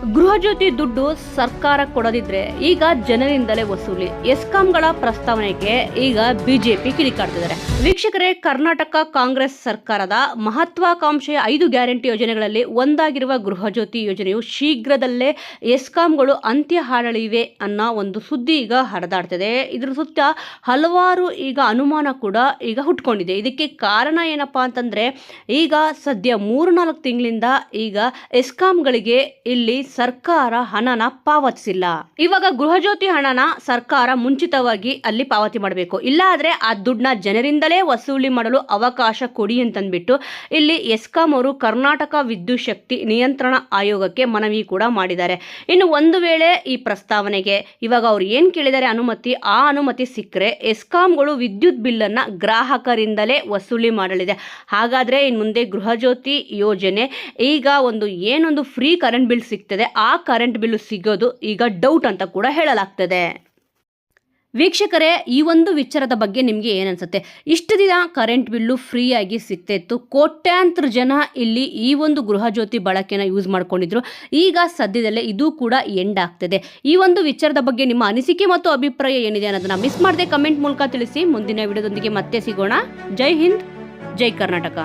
ಗೃಹಜ್ಯೋತಿ ದುಡ್ಡು ಸರ್ಕಾರ ಕೊಡದಿದ್ರೆ ಈಗ ಜನರಿಂದಲೇ ವಸೂಲಿ. ಎಸ್ಕಾಂಗಳ ಪ್ರಸ್ತಾವನೆಗೆ ಈಗ ಬಿಜೆಪಿ ಕಿಡಿಕಾಡ್ತಿದ್ದಾರೆ. ವೀಕ್ಷಕರೇ, ಕರ್ನಾಟಕ ಕಾಂಗ್ರೆಸ್ ಸರ್ಕಾರದ ಮಹತ್ವಾಕಾಂಕ್ಷೆಯ ಐದು ಗ್ಯಾರಂಟಿ ಯೋಜನೆಗಳಲ್ಲಿ ಒಂದಾಗಿರುವ ಗೃಹಜ್ಯೋತಿ ಯೋಜನೆಯು ಶೀಘ್ರದಲ್ಲೇ ಎಸ್ಕಾಂಗಳು ಅಂತ್ಯ ಹಾಡಲಿವೆ ಅನ್ನೋ ಒಂದು ಸುದ್ದಿ ಈಗ ಹರಿದಾಡ್ತಿದೆ. ಇದ್ರ ಸುತ್ತ ಹಲವಾರು ಈಗ ಅನುಮಾನ ಕೂಡ ಈಗ ಹುಟ್ಕೊಂಡಿದೆ. ಇದಕ್ಕೆ ಕಾರಣ ಏನಪ್ಪಾ ಅಂತಂದ್ರೆ, ಈಗ ಸದ್ಯ ಮೂರು ನಾಲ್ಕು ತಿಂಗಳಿಂದ ಈಗ ಎಸ್ಕಾಂಗಳಿಗೆ ಇಲ್ಲಿ ಸರ್ಕಾರ ಹಣನ ಪಾವತಿಸಿಲ್ಲ. ಇವಾಗ ಗೃಹಜ್ಯೋತಿ ಹಣನ ಸರ್ಕಾರ ಮುಂಚಿತವಾಗಿ ಅಲ್ಲಿ ಪಾವತಿ ಮಾಡಬೇಕು. ಇಲ್ಲಾದ್ರೆ ಆ ದುಡ್ಡನ್ನ ಜನರಿಂದಲೇ ವಸೂಲಿ ಮಾಡಲು ಅವಕಾಶ ಕೊಡಿ ಅಂತಂದ್ಬಿಟ್ಟು ಇಲ್ಲಿ ಎಸ್ಕಾಂ ಅವರು ಕರ್ನಾಟಕ ವಿದ್ಯುತ್ ಶಕ್ತಿ ನಿಯಂತ್ರಣ ಆಯೋಗಕ್ಕೆ ಮನವಿ ಕೂಡ ಮಾಡಿದ್ದಾರೆ. ಇನ್ನು ಒಂದು ವೇಳೆ ಈ ಪ್ರಸ್ತಾವನೆಗೆ ಇವಾಗ ಅವ್ರು ಏನು ಕೇಳಿದ್ದಾರೆ ಅನುಮತಿ, ಆ ಅನುಮತಿ ಸಿಕ್ಕರೆ ಎಸ್ಕಾಂಗಳು ವಿದ್ಯುತ್ ಬಿಲ್ಲನ್ನು ಗ್ರಾಹಕರಿಂದಲೇ ವಸೂಲಿ ಮಾಡಲಿದೆ. ಹಾಗಾದರೆ ಇನ್ನು ಮುಂದೆ ಗೃಹಜ್ಯೋತಿ ಯೋಜನೆ ಈಗ ಒಂದು ಏನೊಂದು ಫ್ರೀ ಕರೆಂಟ್ ಬಿಲ್ ಸಿಗ್ತದೆ. ಆ ಕರೆಂಟ್ ಬಿಲ್ಲು ಸಿಗೋದು ಈಗ ಡೌಟ್ ಅಂತ ಕೂಡ ಹೇಳಲಾಗ್ತದೆ. ವೀಕ್ಷಕರೇ, ಈ ಒಂದು ವಿಚಾರದ ಬಗ್ಗೆ ನಿಮಗೆ ಏನನ್ಸುತ್ತೆ ಇಷ್ಟು ದಿನ ಕರೆಂಟ್ ಬಿಲ್ಲು ಫ್ರೀಯಾಗಿ ಸಿಗ್ತಾ ಇತ್ತು ಕೋಟ್ಯಾಂತರ ಜನ ಇಲ್ಲಿ ಈ ಒಂದು ಗೃಹಜ್ಯೋತಿ ಬಳಕೆನ ಯೂಸ್ ಮಾಡ್ಕೊಂಡಿದ್ರು. ಈಗ ಸದ್ಯದಲ್ಲೇ ಇದು ಕೂಡ ಎಂಡ್ ಆಗ್ತದೆ. ಈ ಒಂದು ವಿಚಾರದ ಬಗ್ಗೆ ನಿಮ್ಮ ಅನಿಸಿಕೆ ಮತ್ತು ಅಭಿಪ್ರಾಯ ಏನಿದೆ ಅನ್ನೋದನ್ನ ಮಿಸ್ ಮಾಡದೆ ಕಮೆಂಟ್ ಮೂಲಕ ತಿಳಿಸಿ. ಮುಂದಿನ ವಿಡಿಯೋದೊಂದಿಗೆ ಮತ್ತೆ ಸಿಗೋಣ. ಜೈ ಹಿಂದ್, ಜೈ ಕರ್ನಾಟಕ.